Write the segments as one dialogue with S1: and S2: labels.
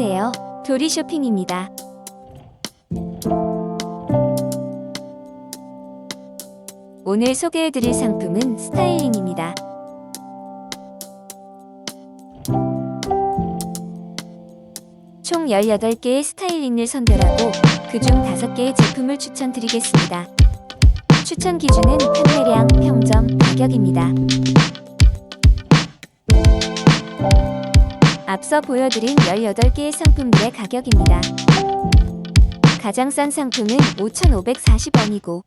S1: 안녕하세요. 도리 쇼핑입니다. 오늘 소개해드릴 상품은 스타일링입니다. 총 18개의 스타일링을 선별하고 그중 5개의 제품을 추천드리겠습니다. 추천 기준은 판매량, 평점, 가격입니다. 앞서 보여드린 18개의 상품들의 가격입니다. 가장 싼 상품은 5,540원이고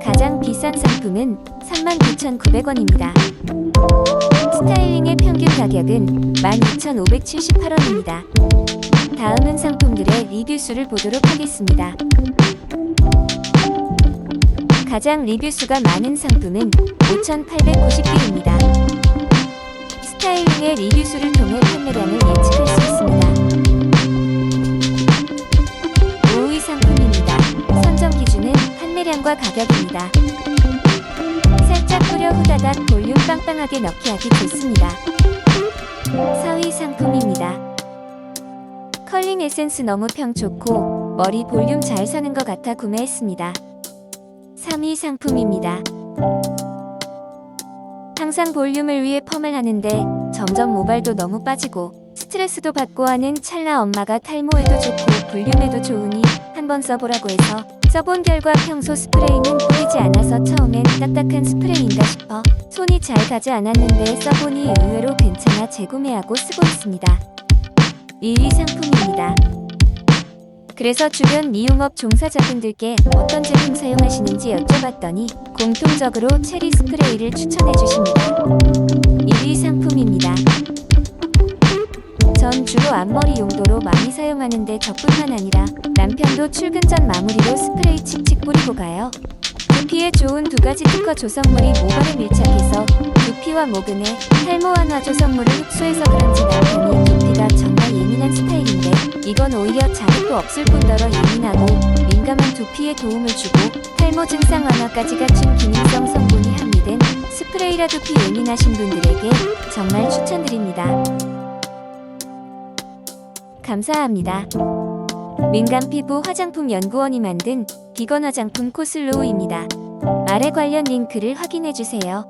S1: 가장 비싼 상품은 39,900원입니다. 스타일링의 평균 가격은 12,578원입니다. 다음은 상품들의 리뷰 수를 보도록 하겠습니다. 가장 리뷰 수가 많은 상품은 5,890개입니다. 스타일링의 리뷰 수를 통해 판매량을 예측할 수 있습니다. 5위 상품입니다. 선정 기준은 판매량과 가격입니다. 살짝 뿌려 후다닥 볼륨 빵빵하게 넣기 하기 좋습니다. 4위 상품입니다. 컬링 에센스 너무 평 좋고 머리 볼륨 잘 사는 것 같아 구매했습니다. 3위 상품입니다. 항상 볼륨을 위해 펌을 하는데 점점 모발도 너무 빠지고 스트레스도 받고 하는 찰나 엄마가 탈모에도 좋고 볼륨에도 좋으니 한번 써보라고 해서 써본 결과 평소 스프레이는 보이지 않아서 처음엔 딱딱한 스프레이인가 싶어 손이 잘 가지 않았는데 써보니 의외로 괜찮아 재구매하고 쓰고 있습니다. 1위 상품입니다. 그래서 주변 미용업 종사자분들께 어떤 제품 사용하시는지 여쭤봤더니 공통적으로 체리 스프레이를 추천해 주십니다. 1위 상품입니다. 앞머리 용도로 많이 사용하는데 저뿐만 아니라 남편도 출근 전 마무리로 스프레이 칙칙 뿌리고 가요. 두피에 좋은 두 가지 특허 조성물이 모발에 밀착해서 두피와 모근에 탈모 완화 조성물을 흡수해서 그런지 남편이 두피가 정말 예민한 스타일인데 이건 오히려 자극도 없을 뿐더러 예민하고 민감한 두피에 도움을 주고 탈모 증상 완화까지 갖춘 기능성 성분이 함유된 스프레이라 두피 예민하신 분들에게 정말 추천드립니다. 감사합니다. 민감 피부 화장품 연구원이 만든 비건 화장품 코슬로우입니다. 아래 관련 링크를 확인해 주세요.